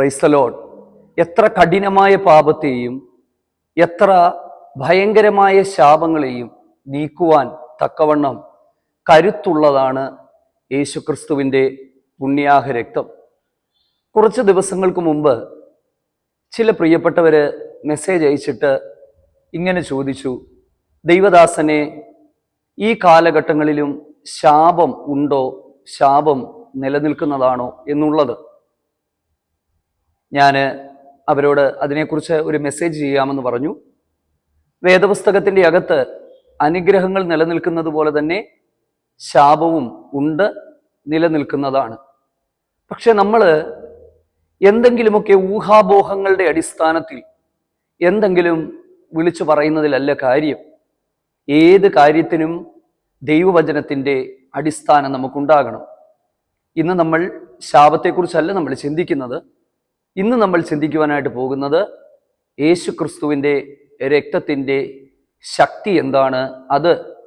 പ്രൈസലോൺ എത്ര കഠിനമായ പാപത്തെയും എത്ര ഭയങ്കരമായ ശാപങ്ങളെയും നീക്കുവാൻ തക്കവണ്ണം കരുത്തുള്ളതാണ് യേശുക്രിസ്തുവിന്റെ പുണ്യാഹ രക്തം. കുറച്ച് ദിവസങ്ങൾക്ക് മുമ്പ് ചില പ്രിയപ്പെട്ടവർ മെസ്സേജ് അയച്ചിട്ട് ഇങ്ങനെ ചോദിച്ചു ദൈവദാസനെ ഈ കാലഘട്ടങ്ങളിലും ശാപം ഉണ്ടോ? ശാപം നിലനിൽക്കുന്നതാണോ? എന്നുള്ളത്. ഞാൻ അവരോട് അതിനെക്കുറിച്ച് ഒരു മെസ്സേജ് ചെയ്യാമെന്ന് പറഞ്ഞു. വേദപുസ്തകത്തിന്റെ അകത്ത് അനുഗ്രഹങ്ങൾ നിലനിൽക്കുന്നത് പോലെ തന്നെ ശാപവും ഉണ്ട് നിലനിൽക്കുന്നതാണ്. പക്ഷെ നമ്മൾ എന്തെങ്കിലുമൊക്കെ ഊഹാപോഹങ്ങളുടെ അടിസ്ഥാനത്തിൽ എന്തെങ്കിലും വിളിച്ചു പറയുന്നതിലല്ല കാര്യം. ഏത് കാര്യത്തിനും ദൈവവചനത്തിന്റെ അടിസ്ഥാനം നമുക്കുണ്ടാകണം. ഇന്ന് നമ്മൾ ശാപത്തെക്കുറിച്ചല്ല നമ്മൾ ചിന്തിക്കുന്നത്. ഇന്ന് നമ്മൾ ചിന്തിക്കുവാനായിട്ട് പോകുന്നത് യേശു ക്രിസ്തുവിന്റെ രക്തത്തിന്റെ ശക്തി എന്താണ്? അത്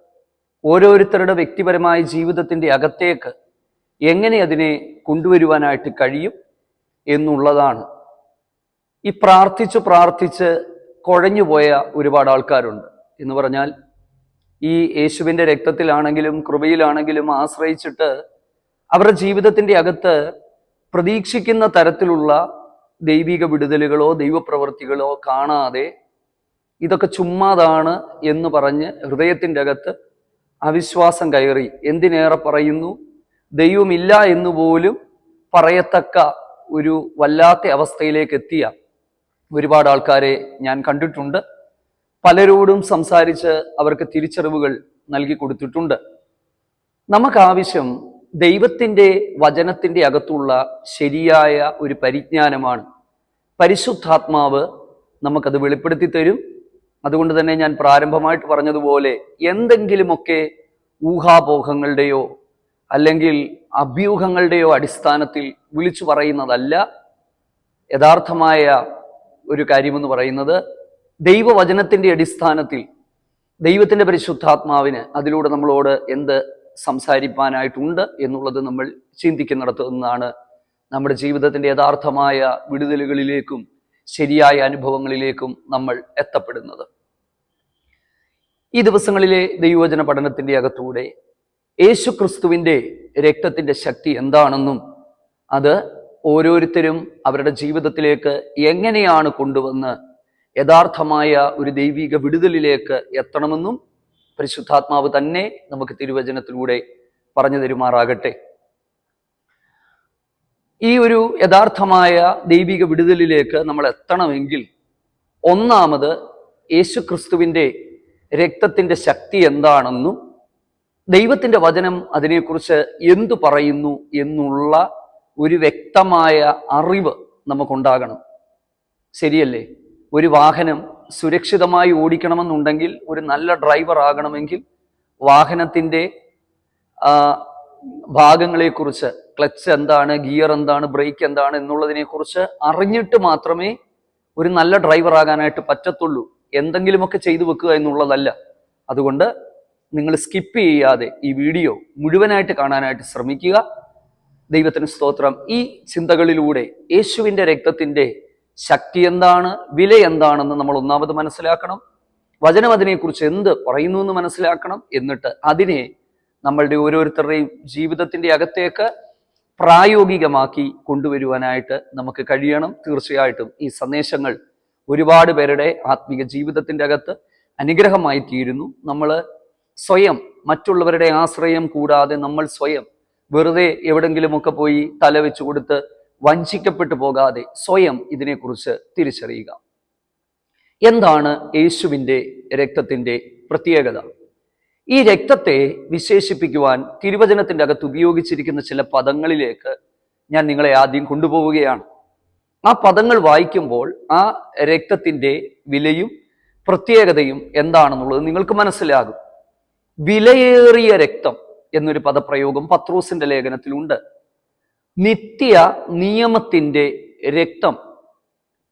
ഓരോരുത്തരുടെ വ്യക്തിപരമായ ജീവിതത്തിന്റെ അകത്തേക്ക് എങ്ങനെ അതിനെ കൊണ്ടുവരുവാനായിട്ട് കഴിയും എന്നുള്ളതാണ്. ഈ പ്രാർത്ഥിച്ച് പ്രാർത്ഥിച്ച് കുഴഞ്ഞുപോയ ഒരുപാട് ആൾക്കാരുണ്ട്. എന്ന് പറഞ്ഞാൽ ഈ യേശുവിന്റെ രക്തത്തിലാണെങ്കിലും കൃപയിലാണെങ്കിലും ആശ്രയിച്ചിട്ട് അവരുടെ ജീവിതത്തിന്റെ അകത്ത് പ്രതീക്ഷിക്കുന്ന തരത്തിലുള്ള ദൈവിക വിടുതലുകളോ ദൈവപ്രവൃത്തികളോ കാണാതെ ഇതൊക്കെ ചുമ്മാതാണ് എന്ന് പറഞ്ഞ് ഹൃദയത്തിന്റെ അകത്ത് അവിശ്വാസം കയറി. എന്തിനേറെ പറയുന്നു? ദൈവമില്ല എന്ന് പോലും പറയത്തക്ക ഒരു വല്ലാത്ത അവസ്ഥയിലേക്ക് എത്തിയ ഒരുപാട് ആൾക്കാരെ ഞാൻ കണ്ടിട്ടുണ്ട്. പലരോടും സംസാരിച്ച് അവർക്ക് തിരിച്ചറിവുകൾ നൽകി കൊടുത്തിട്ടുണ്ട്. നമുക്കാവശ്യം ദൈവത്തിന്റെ വചനത്തിന്റെ അകത്തുള്ള ശരിയായ ഒരു പരിജ്ഞാനമാണ് പരിശുദ്ധാത്മാവ് നമുക്കത് വെളിപ്പെടുത്തി തരും. അതുകൊണ്ട് തന്നെ ഞാൻ പ്രാരംഭമായിട്ട് പറഞ്ഞതുപോലെ എന്തെങ്കിലുമൊക്കെ ഊഹാപോഹങ്ങളുടെയോ അല്ലെങ്കിൽ അഭ്യൂഹങ്ങളുടെയോ അടിസ്ഥാനത്തിൽ വിളിച്ചു പറയുന്നതല്ല. യഥാർത്ഥമായ ഒരു കാര്യമെന്ന് പറയുന്നത് ദൈവവചനത്തിന്റെ അടിസ്ഥാനത്തിൽ ദൈവത്തിന്റെ പരിശുദ്ധാത്മാവിന് അതിലൂടെ നമ്മളോട് എന്ത് സംസാരിപ്പാനായിട്ടുണ്ട് എന്നുള്ളത് നമ്മൾ ചിന്തിക്കുന്നിടത്ത് നിന്നാണ് നമ്മുടെ ജീവിതത്തിന്റെ യഥാർത്ഥമായ വിടുതലുകളിലേക്കും ശരിയായ അനുഭവങ്ങളിലേക്കും നമ്മൾ എത്തപ്പെടുന്നത്. ഈ ദിവസങ്ങളിലെ ദൈവവചന പഠനത്തിന്റെ അകത്തൂടെ യേശു ക്രിസ്തുവിന്റെ രക്തത്തിന്റെ ശക്തി എന്താണെന്നും അത് ഓരോരുത്തരും അവരുടെ ജീവിതത്തിലേക്ക് എങ്ങനെയാണ് കൊണ്ടുവന്ന് യഥാർത്ഥമായ ഒരു ദൈവിക വിടുതലിലേക്ക് എത്തണമെന്നും പരിശുദ്ധാത്മാവ് തന്നെ നമുക്ക് തിരുവചനത്തിലൂടെ പറഞ്ഞു തരുമാറാകട്ടെ. ഈ ഒരു യഥാർത്ഥമായ ദൈവിക വിടുതലിലേക്ക് നമ്മൾ എത്തണമെങ്കിൽ ഒന്നാമത് യേശു ക്രിസ്തുവിന്റെ രക്തത്തിന്റെ ശക്തി എന്താണെന്നും ദൈവത്തിന്റെ വചനം അതിനെക്കുറിച്ച് എന്തു പറയുന്നു എന്നുള്ള ഒരു വ്യക്തമായ അറിവ് നമുക്കുണ്ടാകണം. ശരിയല്ലേ? ഒരു വാഹനം സുരക്ഷിതമായി ഓടിക്കണമെന്നുണ്ടെങ്കിൽ ഒരു നല്ല ഡ്രൈവർ ആകണമെങ്കിൽ വാഹനത്തിന്റെ ഭാഗങ്ങളെക്കുറിച്ച് ക്ലച്ച് എന്താണ് ഗിയർ എന്താണ് ബ്രേക്ക് എന്താണ് എന്നുള്ളതിനെക്കുറിച്ച് അറിഞ്ഞിട്ട് മാത്രമേ ഒരു നല്ല ഡ്രൈവർ ആകാനായിട്ട് പറ്റത്തുള്ളൂ. എന്തെങ്കിലുമൊക്കെ ചെയ്തു വെക്കുക എന്നുള്ളതല്ല. അതുകൊണ്ട് നിങ്ങൾ സ്കിപ്പ് ചെയ്യാതെ ഈ വീഡിയോ മുഴുവനായിട്ട് കാണാനായിട്ട് ശ്രമിക്കുക. ദൈവത്തിന് സ്തോത്രം. ഈ ചിന്തകളിലൂടെ യേശുവിന്റെ രക്തത്തിന്റെ ശക്തി എന്താണ് വില എന്താണെന്ന് നമ്മൾ ഒന്നാമത് മനസ്സിലാക്കണം. വചനം അതിനെക്കുറിച്ച് എന്ത് പറയുന്നു എന്ന് മനസ്സിലാക്കണം. എന്നിട്ട് അതിനെ നമ്മളുടെ ഓരോരുത്തരുടെയും ജീവിതത്തിന്റെ അകത്തേക്ക് പ്രായോഗികമാക്കി കൊണ്ടുവരുവാനായിട്ട് നമുക്ക് കഴിയണം. തീർച്ചയായിട്ടും ഈ സന്ദേശങ്ങൾ ഒരുപാട് പേരുടെ ആത്മീക ജീവിതത്തിന്റെ അകത്ത് അനുഗ്രഹമായി തീരുന്നു. നമ്മൾ സ്വയം മറ്റുള്ളവരുടെ ആശ്രയം കൂടാതെ നമ്മൾ സ്വയം വെറുതെ എവിടെങ്കിലുമൊക്കെ പോയി തല വെച്ചു കൊടുത്ത് വഞ്ചിക്കപ്പെട്ടു പോകാതെ സ്വയം ഇതിനെക്കുറിച്ച് തിരിച്ചറിയുക. എന്താണ് യേശുവിന്റെ രക്തത്തിന്റെ പ്രത്യേകത? ഈ രക്തത്തെ വിശേഷിപ്പിക്കുവാൻ തിരുവചനത്തിന്റെ അകത്ത് ഉപയോഗിച്ചിരിക്കുന്ന ചില പദങ്ങളിലേക്ക് ഞാൻ നിങ്ങളെ ആദ്യം കൊണ്ടുപോവുകയാണ്. ആ പദങ്ങൾ വായിക്കുമ്പോൾ ആ രക്തത്തിന്റെ വിലയും പ്രത്യേകതയും എന്താണെന്നുള്ളത് നിങ്ങൾക്ക് മനസ്സിലാകും. വിലയേറിയ രക്തം എന്നൊരു പദപ്രയോഗം പത്രോസിന്റെ ലേഖനത്തിലുണ്ട്. നിത്യ നിയമത്തിന്റെ രക്തം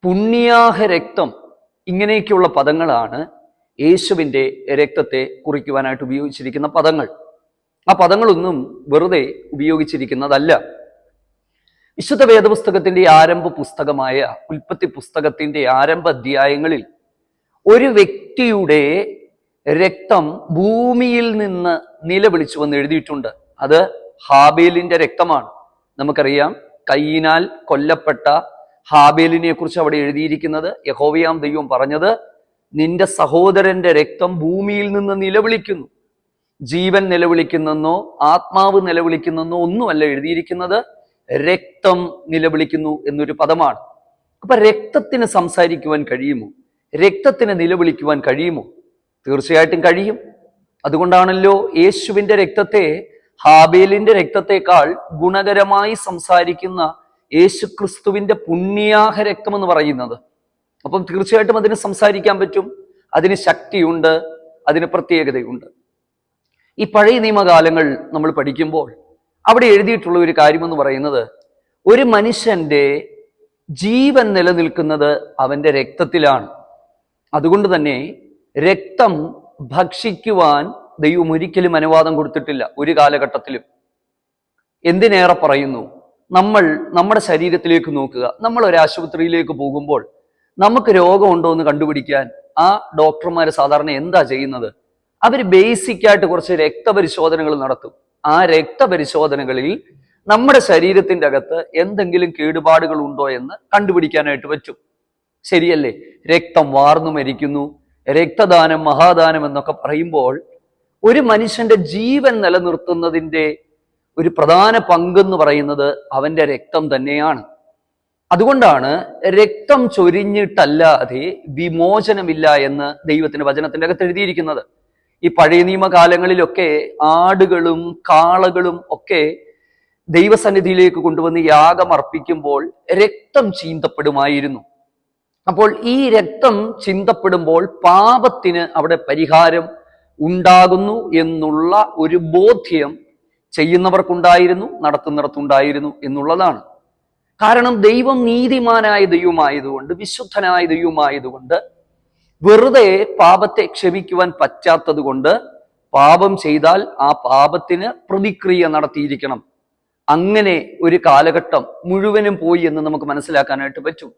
പുണ്യാഹ രക്തം ഇങ്ങനെയൊക്കെയുള്ള പദങ്ങളാണ് യേശുവിന്റെ രക്തത്തെ കുറിക്കുവാനായിട്ട് ഉപയോഗിച്ചിരിക്കുന്ന പദങ്ങൾ. ആ പദങ്ങളൊന്നും വെറുതെ ഉപയോഗിച്ചിരിക്കുന്നതല്ല. വിശുദ്ധ വേദപുസ്തകത്തിന്റെ ആരംഭ പുസ്തകമായ ഉൽപ്പത്തി പുസ്തകത്തിന്റെ ആരംഭ അധ്യായങ്ങളിൽ ഒരു വ്യക്തിയുടെ രക്തം ഭൂമിയിൽ നിന്ന് നിലവിളിച്ചു വന്ന് എഴുതിയിട്ടുണ്ട്. അത് ഹാബേലിന്റെ രക്തമാണ്. നമുക്കറിയാം കയ്യിനാൽ കൊല്ലപ്പെട്ട ഹാബേലിനെ കുറിച്ച് അവിടെ എഴുതിയിരിക്കുന്നത് യഹോവയാം ദൈവം പറഞ്ഞത് നിന്റെ സഹോദരന്റെ രക്തം ഭൂമിയിൽ നിന്ന് നിലവിളിക്കുന്നു. ജീവൻ നിലവിളിക്കുന്നെന്നോ ആത്മാവ് നിലവിളിക്കുന്നെന്നോ ഒന്നുമല്ല എഴുതിയിരിക്കുന്നത്. രക്തം നിലവിളിക്കുന്നു എന്നൊരു പദമാണ്. അപ്പൊ രക്തത്തിന് സംസാരിക്കുവാൻ കഴിയുമോ? രക്തത്തിന് നിലവിളിക്കുവാൻ കഴിയുമോ? തീർച്ചയായിട്ടും കഴിയും. അതുകൊണ്ടാണല്ലോ യേശുവിന്റെ രക്തത്തെ ഹാബേലിന്റെ രക്തത്തെക്കാൾ ഗുണകരമായി സംസാരിക്കുന്ന യേശു ക്രിസ്തുവിന്റെ പുണ്യാഹ രക്തം എന്ന് പറയുന്നത്. അപ്പം തീർച്ചയായിട്ടും അതിന് സംസാരിക്കാൻ പറ്റും. അതിന് ശക്തിയുണ്ട്. അതിന് പ്രത്യേകതയുണ്ട്. ഈ പഴയ നിയമകാലങ്ങൾ നമ്മൾ പഠിക്കുമ്പോൾ അവിടെ എഴുതിയിട്ടുള്ള ഒരു കാര്യമെന്ന് പറയുന്നത് ഒരു മനുഷ്യന്റെ ജീവൻ നിലനിൽക്കുന്നത് അവന്റെ രക്തത്തിലാണ്. അതുകൊണ്ട് തന്നെ രക്തം ഭക്ഷിക്കുവാൻ ദൈവം ഒരിക്കലും അനുവാദം കൊടുത്തിട്ടില്ല ഒരു കാലഘട്ടത്തിലും. എന്തിനേറെ പറയുന്നു? നമ്മൾ നമ്മുടെ ശരീരത്തിലേക്ക് നോക്കുക. നമ്മൾ ഒരു ആശുപത്രിയിലേക്ക് പോകുമ്പോൾ നമുക്ക് രോഗമുണ്ടോ എന്ന് കണ്ടുപിടിക്കാൻ ആ ഡോക്ടർമാർ സാധാരണ എന്താ ചെയ്യുന്നത്? അവർ ബേസിക് ആയിട്ട് കുറച്ച് രക്തപരിശോധനകൾ നടത്തും. ആ രക്തപരിശോധനകളിൽ നമ്മുടെ ശരീരത്തിന്റെ അകത്ത് എന്തെങ്കിലും കേടുപാടുകൾ ഉണ്ടോ എന്ന് കണ്ടുപിടിക്കാനായിട്ട് പറ്റും. ശരിയല്ലേ? രക്തം വാർന്നു മരിക്കുന്നു. രക്തദാനം മഹാദാനം എന്നൊക്കെ പറയുമ്പോൾ ഒരു മനുഷ്യന്റെ ജീവൻ നിലനിർത്തുന്നതിന്റെ ഒരു പ്രധാന പങ്കെന്ന് പറയുന്നത് അവന്റെ രക്തം തന്നെയാണ്. അതുകൊണ്ടാണ് രക്തം ചൊരിഞ്ഞിട്ടല്ലാതെ വിമോചനമില്ല എന്ന് ദൈവത്തിന്റെ വചനത്തിന്റെ അകത്ത് എഴുതിയിരിക്കുന്നത്. ഈ പഴയ നിയമകാലങ്ങളിലൊക്കെ ആടുകളും കാളകളും ഒക്കെ ദൈവസന്നിധിയിലേക്ക് കൊണ്ടുവന്ന് യാഗം അർപ്പിക്കുമ്പോൾ രക്തം ചീന്തപ്പെടുമായിരുന്നു. അപ്പോൾ ഈ രക്തം ചിന്തപ്പെടുമ്പോൾ പാപത്തിന് അവിടെ പരിഹാരം ഉണ്ടാകുന്നു എന്നുള്ള ഒരു ബോധ്യം ചെയ്യുന്നവർക്കുണ്ടായിരുന്നു നടത്തുന്നിടത്തുണ്ടായിരുന്നു എന്നുള്ളതാണ്. കാരണം ദൈവം നീതിമാനായ ദൈവമായതുകൊണ്ട് വിശുദ്ധനായ ദൈവമായതുകൊണ്ട് വെറുതെ പാപത്തെ ക്ഷമിക്കുവാൻ പറ്റാത്തത് പാപം ചെയ്താൽ ആ പാപത്തിന് പ്രതിക്രിയ നടത്തിയിരിക്കണം. അങ്ങനെ ഒരു കാലഘട്ടം മുഴുവനും പോയി എന്ന് നമുക്ക് മനസ്സിലാക്കാനായിട്ട് പറ്റും.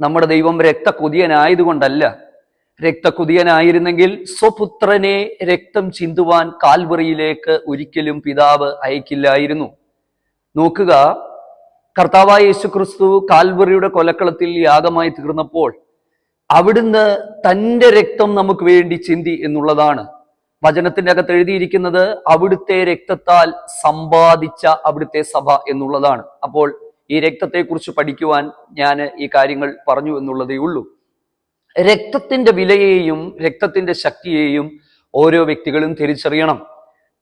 നമ്മുടെ ദൈവം രക്തകൊതിയനായതുകൊണ്ടല്ല രക്തകൊതിയനായിരുന്നെങ്കിൽ സ്വപുത്രനെ രക്തം ചിന്തുവാൻ കാൽവറിയിലേക്ക് ഒരിക്കലും പിതാവ് അയക്കില്ലായിരുന്നു. നോക്കുക കർത്താവായ യേശു ക്രിസ്തു കാൽവറിയുടെ കൊലക്കളത്തിൽ യാഗമായി തീർന്നപ്പോൾ അവിടുന്ന് തന്റെ രക്തം നമുക്ക് വേണ്ടി ചിന്തി എന്നുള്ളതാണ്. വചനത്തിന്റെ അകത്ത് എഴുതിയിരിക്കുന്നത് അവിടുത്തെ രക്തത്താൽ സമ്പാദിച്ച അവിടുത്തെ സഭ എന്നുള്ളതാണ്. അപ്പോൾ ഈ രക്തത്തെക്കുറിച്ച് പഠിക്കുവാൻ ഞാൻ ഈ കാര്യങ്ങൾ പറഞ്ഞു എന്നുള്ളതേ ഉള്ളൂ. രക്തത്തിന്റെ വിലയെയും രക്തത്തിന്റെ ശക്തിയെയും ഓരോ വ്യക്തികളും തിരിച്ചറിയണം.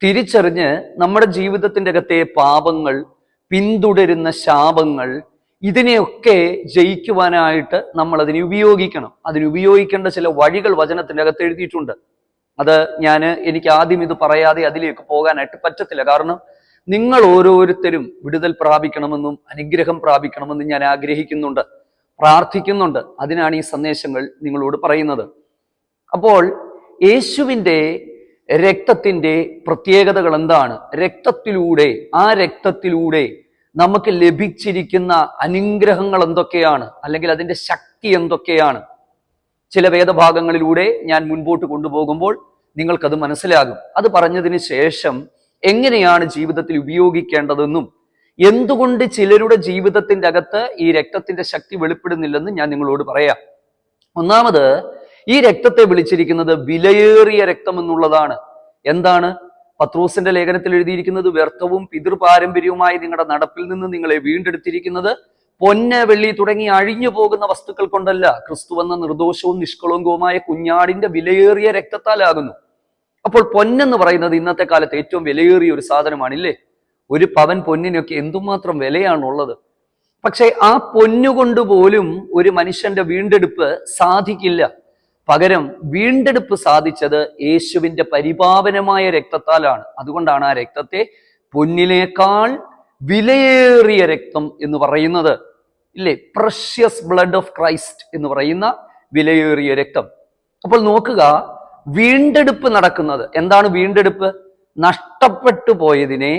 തിരിച്ചറിഞ്ഞ് നമ്മുടെ ജീവിതത്തിന്റെ അകത്തെ പാപങ്ങൾ പിന്തുടരുന്ന ശാപങ്ങൾ ഇതിനെയൊക്കെ ജയിക്കുവാനായിട്ട് നമ്മൾ അതിനെ ഉപയോഗിക്കണം. അതിന് ഉപയോഗിക്കേണ്ട ചില വഴികൾ വചനത്തിന്റെ അകത്ത് എഴുതിയിട്ടുണ്ട്. അത് ഞാൻ എനിക്ക് ആദ്യം ഇത് പറയാതെ അതിലേക്ക് പോകാനായിട്ട് പറ്റത്തില്ല. കാരണം നിങ്ങൾ ഓരോരുത്തരും വിടുതൽ പ്രാപിക്കണമെന്നും അനുഗ്രഹം പ്രാപിക്കണമെന്നും ഞാൻ ആഗ്രഹിക്കുന്നുണ്ട്. പ്രാർത്ഥിക്കുന്നുണ്ട്. അതിനാണ് ഈ സന്ദേശങ്ങൾ നിങ്ങളോട് പറയുന്നത്. അപ്പോൾ യേശുവിന്റെ രക്തത്തിന്റെ പ്രത്യേകതകൾ എന്താണ് രക്തത്തിലൂടെ ആ രക്തത്തിലൂടെ നമുക്ക് ലഭിച്ചിരിക്കുന്ന അനുഗ്രഹങ്ങൾ എന്തൊക്കെയാണ് അല്ലെങ്കിൽ അതിന്റെ ശക്തി എന്തൊക്കെയാണ്? ചില വേദഭാഗങ്ങളിലൂടെ ഞാൻ മുൻപോട്ട് കൊണ്ടുപോകുമ്പോൾ നിങ്ങൾക്കത് മനസ്സിലാകും. അത് പറഞ്ഞതിന് ശേഷം എങ്ങനെയാണ് ജീവിതത്തിൽ ഉപയോഗിക്കേണ്ടതെന്നും എന്തുകൊണ്ട് ചിലരുടെ ജീവിതത്തിന്റെ അകത്ത് ഈ രക്തത്തിന്റെ ശക്തി വെളിപ്പെടുന്നില്ലെന്ന് ഞാൻ നിങ്ങളോട് പറയാം. ഒന്നാമത് ഈ രക്തത്തെ വിളിച്ചിരിക്കുന്നത് വിലയേറിയ രക്തം എന്നുള്ളതാണ്. എന്താണ്? പത്രോസിന്റെ ലേഖനത്തിൽ എഴുതിയിരിക്കുന്നത് വ്യർത്ഥവും പിതൃപാരമ്പര്യവുമായി നിങ്ങളുടെ നടപ്പിൽ നിന്ന് നിങ്ങളെ വീണ്ടെടുത്തിരിക്കുന്നത് പൊന്ന് വെള്ളി തുടങ്ങി അഴിഞ്ഞു പോകുന്ന വസ്തുക്കൾ കൊണ്ടല്ല. ക്രിസ്തു എന്ന നിർദോഷവും നിഷ്കളങ്കവുമായ കുഞ്ഞാടിന്റെ വിലയേറിയ രക്തത്താലാകുന്നു. അപ്പോൾ പൊന്നെന്ന് പറയുന്നത് ഇന്നത്തെ കാലത്ത് ഏറ്റവും വിലയേറിയ ഒരു സാധനമാണില്ലേ? ഒരു പവൻ പൊന്നിനൊക്കെ എന്തുമാത്രം വിലയാണുള്ളത്? പക്ഷേ ആ പൊന്നുകൊണ്ട് പോലും ഒരു മനുഷ്യന്റെ വീണ്ടെടുപ്പ് സാധിക്കില്ല. പകരം വീണ്ടെടുപ്പ് സാധിച്ചത് യേശുവിന്റെ പരിപാവനമായ രക്തത്താലാണ്. അതുകൊണ്ടാണ് ആ രക്തത്തെ പൊന്നിനേക്കാൾ വിലയേറിയ രക്തം എന്ന് പറയുന്നത്. ഇല്ലേ? പ്രഷ്യസ് ബ്ലഡ് ഓഫ് ക്രൈസ്റ്റ് എന്ന് പറയുന്ന വിലയേറിയ രക്തം. അപ്പോൾ നോക്കുക വീണ്ടെടുപ്പ് നടക്കുന്നത്. എന്താണ് വീണ്ടെടുപ്പ്? നഷ്ടപ്പെട്ടു പോയതിനെ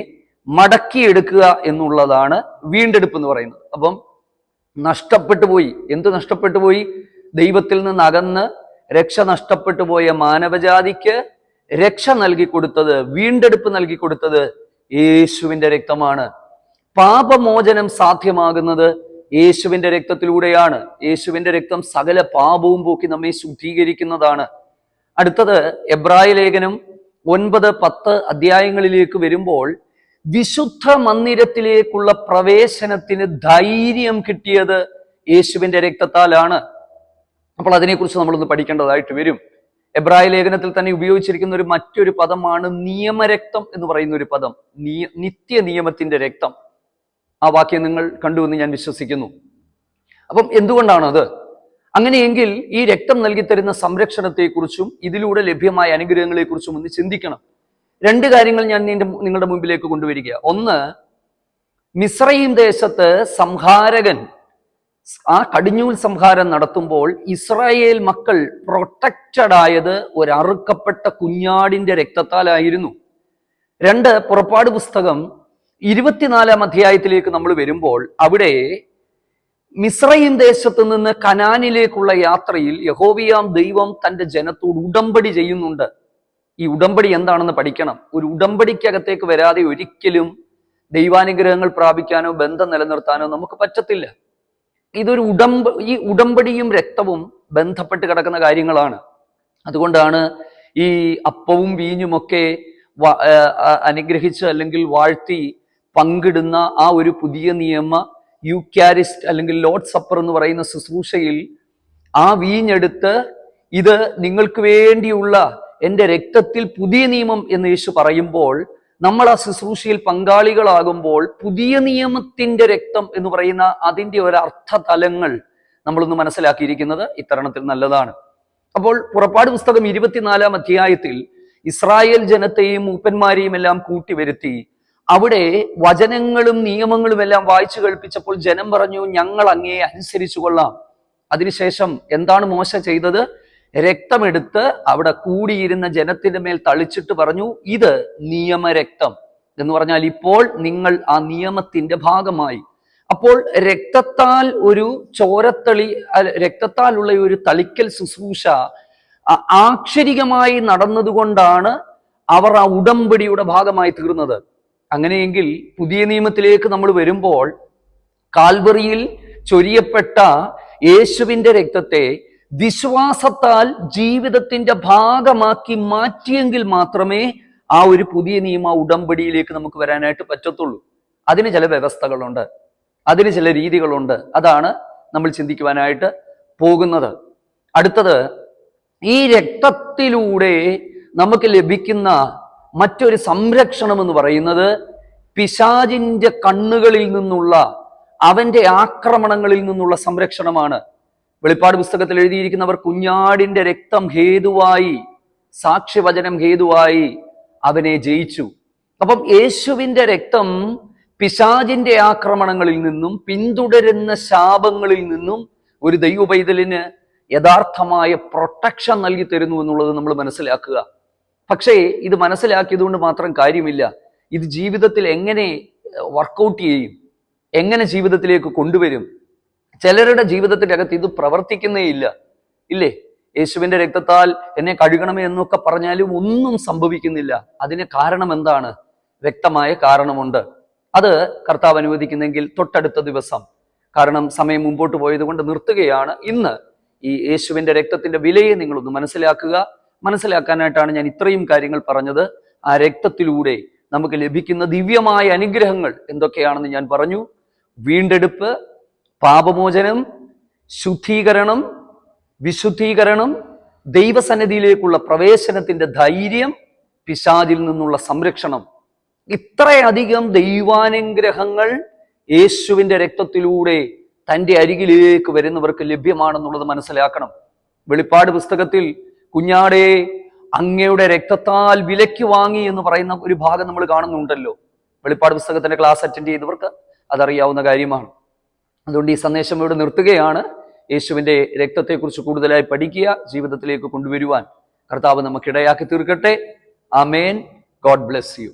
മടക്കിയെടുക്കുക എന്നുള്ളതാണ് വീണ്ടെടുപ്പ് എന്ന് പറയുന്നത്. അപ്പം നഷ്ടപ്പെട്ടു പോയി. എന്ത് നഷ്ടപ്പെട്ടു പോയി? ദൈവത്തിൽ നിന്ന് അകന്ന് രക്ഷ നഷ്ടപ്പെട്ടു പോയ മാനവജാതിക്ക് രക്ഷ നൽകി കൊടുത്തത് വീണ്ടെടുപ്പ് നൽകി കൊടുത്തത് യേശുവിന്റെ രക്തമാണ്. പാപമോചനം സാധ്യമാകുന്നത് യേശുവിന്റെ രക്തത്തിലൂടെയാണ്. യേശുവിന്റെ രക്തം സകല പാപവും പോക്കി നമ്മെ ശുദ്ധീകരിക്കുന്നതാണ്. അടുത്തത് എബ്രായ ലേഖനം ഒൻപത് പത്ത് അധ്യായങ്ങളിലേക്ക് വരുമ്പോൾ വിശുദ്ധ മന്ദിരത്തിലേക്കുള്ള പ്രവേശനത്തിന് ധൈര്യം കിട്ടിയത് യേശുവിന്റെ രക്തത്താലാണ്. അപ്പോൾ അതിനെക്കുറിച്ച് നമ്മളൊന്ന് പഠിക്കേണ്ടതായിട്ട് വരും. എബ്രായ ലേഖനത്തിൽ തന്നെ ഉപയോഗിച്ചിരിക്കുന്ന ഒരു മറ്റൊരു പദമാണ് നിയമരക്തം എന്ന് പറയുന്ന ഒരു പദം. നിയ നിത്യ നിയമത്തിന്റെ രക്തം. ആ വാക്യം നിങ്ങൾ കണ്ടു എന്ന് ഞാൻ വിശ്വസിക്കുന്നു. അപ്പം എന്തുകൊണ്ടാണ് അത് അങ്ങനെയെങ്കിൽ ഈ രക്തം നൽകി തരുന്ന സംരക്ഷണത്തെക്കുറിച്ചും ഇതിലൂടെ ലഭ്യമായ അനുഗ്രഹങ്ങളെക്കുറിച്ചും ഒന്ന് ചിന്തിക്കണം. രണ്ട് കാര്യങ്ങൾ ഞാൻ നിന്റെ നിങ്ങളുടെ മുമ്പിലേക്ക് കൊണ്ടുവരിക ഒന്ന് മിശ്രയും ദേശത്ത് സംഹാരകൻ ആ കടിഞ്ഞൂൽ സംഹാരം നടത്തുമ്പോൾ ഇസ്രായേൽ മക്കൾ പ്രൊട്ടക്റ്റഡ് ആയത് ഒരു അറുക്കപ്പെട്ട കുഞ്ഞാടിന്റെ രക്തത്താലായിരുന്നു. രണ്ട് പുറപ്പാട് പുസ്തകം ഇരുപത്തിനാലാം അധ്യായത്തിലേക്ക് നമ്മൾ വരുമ്പോൾ അവിടെ മിസ്രൈം ദേശത്ത് നിന്ന് കനാനിലേക്കുള്ള യാത്രയിൽ യഹോവിയാം ദൈവം തന്റെ ജനത്തോട് ഉടമ്പടി ചെയ്യുന്നുണ്ട്. ഈ ഉടമ്പടി എന്താണെന്ന് പഠിക്കണം. ഒരു ഉടമ്പടിക്കകത്തേക്ക് വരാതെ ഒരിക്കലും ദൈവാനുഗ്രഹങ്ങൾ പ്രാപിക്കാനോ ബന്ധം നിലനിർത്താനോ നമുക്ക് പറ്റത്തില്ല. ഇതൊരു ഉടമ്പ ഈ ഉടമ്പടിയും രക്തവും ബന്ധപ്പെട്ട് കിടക്കുന്ന കാര്യങ്ങളാണ്. അതുകൊണ്ടാണ് ഈ അപ്പവും വീഞ്ഞുമൊക്കെ അനുഗ്രഹിച്ച് അല്ലെങ്കിൽ വാഴ്ത്തി പങ്കിടുന്ന ആ ഒരു പുതിയ നിയമ യുക്യാരിസ്റ്റ് അല്ലെങ്കിൽ ലോഡ് സപ്പർ എന്ന് പറയുന്ന ശുശ്രൂഷയിൽ ആ വീഞ്ഞെടുത്ത് ഇത് നിങ്ങൾക്ക് വേണ്ടിയുള്ള എന്റെ രക്തത്തിൽ പുതിയ നിയമം എന്ന് യേശു പറയുമ്പോൾ നമ്മൾ ആ ശുശ്രൂഷയിൽ പങ്കാളികളാകുമ്പോൾ പുതിയ നിയമത്തിന്റെ രക്തം എന്ന് പറയുന്ന അതിന്റെ ഒരു അർത്ഥതലങ്ങൾ നമ്മളൊന്ന് മനസ്സിലാക്കിയിരിക്കുന്നത് ഇത്തരണത്തിൽ നല്ലതാണ്. അപ്പോൾ പുറപ്പാട് പുസ്തകം ഇരുപത്തിനാലാം അധ്യായത്തിൽ ഇസ്രായേൽ ജനത്തെയും മൂപ്പന്മാരെയും എല്ലാം കൂട്ടി കൂട്ടിവരുത്തി അവിടെ വചനങ്ങളും നിയമങ്ങളും എല്ലാം വായിച്ചു കേൾപ്പിച്ചപ്പോൾ ജനം പറഞ്ഞു ഞങ്ങൾ അങ്ങേ അനുസരിച്ചു കൊള്ളാം. അതിനുശേഷം എന്താണ് മോശ ചെയ്തത്? രക്തമെടുത്ത് അവിടെ കൂടിയിരുന്ന ജനത്തിന്റെ മേൽ തളിച്ചിട്ട് പറഞ്ഞു ഇത് നിയമരക്തം. എന്ന് പറഞ്ഞാൽ ഇപ്പോൾ നിങ്ങൾ ആ നിയമത്തിന്റെ ഭാഗമായി. അപ്പോൾ രക്തത്താൽ ഒരു ചോരത്തളി രക്തത്താലുള്ള ഒരു തളിക്കൽ ശുശ്രൂഷ ആക്ഷരികമായി നടന്നതുകൊണ്ടാണ് അവർ ആ ഉടമ്പടിയുടെ ഭാഗമായി തീർന്നത്. അങ്ങനെയെങ്കിൽ പുതിയ നിയമത്തിലേക്ക് നമ്മൾ വരുമ്പോൾ കാൽവറിയിൽ ചൊരിയപ്പെട്ട യേശുവിന്റെ രക്തത്തെ വിശ്വാസത്താൽ ജീവിതത്തിന്റെ ഭാഗമാക്കി മാറ്റിയെങ്കിൽ മാത്രമേ ആ ഒരു പുതിയ നിയമ ഉടമ്പടിയിലേക്ക് നമുക്ക് വരാനായിട്ട് പറ്റത്തുള്ളൂ. അതിന് ചില വ്യവസ്ഥകളുണ്ട്. അതിന് ചില രീതികളുണ്ട്. അതാണ് നമ്മൾ ചിന്തിക്കുവാനായിട്ട് പോകുന്നത്. അടുത്തത് ഈ രക്തത്തിലൂടെ നമുക്ക് ലഭിക്കുന്ന മറ്റൊരു സംരക്ഷണം എന്ന് പറയുന്നത് പിശാജിന്റെ കണ്ണുകളിൽ നിന്നുള്ള അവന്റെ ആക്രമണങ്ങളിൽ നിന്നുള്ള സംരക്ഷണമാണ്. വെളിപ്പാട് പുസ്തകത്തിൽ എഴുതിയിരിക്കുന്നവർ കുഞ്ഞാടിന്റെ രക്തം ഹേതുവായി സാക്ഷ്യവചനം ഹേതുവായി അവനെ ജയിച്ചു. അപ്പം യേശുവിന്റെ രക്തം പിശാചിന്റെ ആക്രമണങ്ങളിൽ നിന്നും പിന്തുടരുന്ന ശാപങ്ങളിൽ നിന്നും ഒരു ദൈവ പൈതലിന് യഥാർത്ഥമായ പ്രൊട്ടക്ഷൻ നൽകി തരുന്നു എന്നുള്ളത് നമ്മൾ മനസ്സിലാക്കുക. പക്ഷേ ഇത് മനസ്സിലാക്കിയതുകൊണ്ട് മാത്രം കാര്യമില്ല. ഇത് ജീവിതത്തിൽ എങ്ങനെ വർക്കൗട്ട് ചെയ്യും? എങ്ങനെ ജീവിതത്തിലേക്ക് കൊണ്ടുവരും? ചിലരുടെ ജീവിതത്തിന്റെ അകത്ത് ഇത് പ്രവർത്തിക്കുന്നേ ഇല്ല. ഇല്ലേ? യേശുവിന്റെ രക്തത്താൽ എന്നെ കഴുകണമേ എന്നൊക്കെ പറഞ്ഞാലും ഒന്നും സംഭവിക്കുന്നില്ല. അതിന് കാരണം എന്താണ്? വ്യക്തമായ കാരണമുണ്ട്. അത് കർത്താവ് അനുവദിക്കുന്നെങ്കിൽ തൊട്ടടുത്ത ദിവസം. കാരണം സമയം മുമ്പോട്ട് പോയത് കൊണ്ട് നിർത്തുകയാണ്. ഇന്ന് ഈ യേശുവിന്റെ രക്തത്തിന്റെ വിലയെ നിങ്ങളൊന്ന് മനസ്സിലാക്കുക. മനസ്സിലാക്കാനായിട്ടാണ് ഞാൻ ഇത്രയും കാര്യങ്ങൾ പറഞ്ഞത്. ആ രക്തത്തിലൂടെ നമുക്ക് ലഭിക്കുന്ന ദിവ്യമായ അനുഗ്രഹങ്ങൾ എന്തൊക്കെയാണെന്ന് ഞാൻ പറഞ്ഞു. വീണ്ടെടുപ്പ് പാപമോചനം ശുദ്ധീകരണം വിശുദ്ധീകരണം ദൈവസന്നിധിയിലേക്കുള്ള പ്രവേശനത്തിന്റെ ധൈര്യം പിശാചിൽ നിന്നുള്ള സംരക്ഷണം. ഇത്രയധികം ദൈവാനുഗ്രഹങ്ങൾ യേശുവിന്റെ രക്തത്തിലൂടെ തന്റെ അരികിലേക്ക് വരുന്നവർക്ക് ലഭ്യമാണെന്നുള്ളത് മനസ്സിലാക്കണം. വെളിപ്പാട് പുസ്തകത്തിൽ കുഞ്ഞാടെ അങ്ങയുടെ രക്തത്താൽ വിലയ്ക്ക് വാങ്ങി എന്ന് പറയുന്ന ഒരു ഭാഗം നമ്മൾ കാണുന്നുണ്ടല്ലോ. വെളിപ്പാട് പുസ്തകത്തിന്റെ ക്ലാസ് അറ്റൻഡ് ചെയ്തവർക്ക് അതറിയാവുന്ന കാര്യമാണ്. അതുകൊണ്ട് ഈ സന്ദേശം ഇവിടെ നിർത്തുകയാണ്. യേശുവിന്റെ രക്തത്തെക്കുറിച്ച് കൂടുതലായി പഠിക്കുക ജീവിതത്തിലേക്ക് കൊണ്ടുവരുവാൻ കർത്താവ് നമുക്കിടയാക്കി തീർക്കട്ടെ. ആമേൻ. God bless you.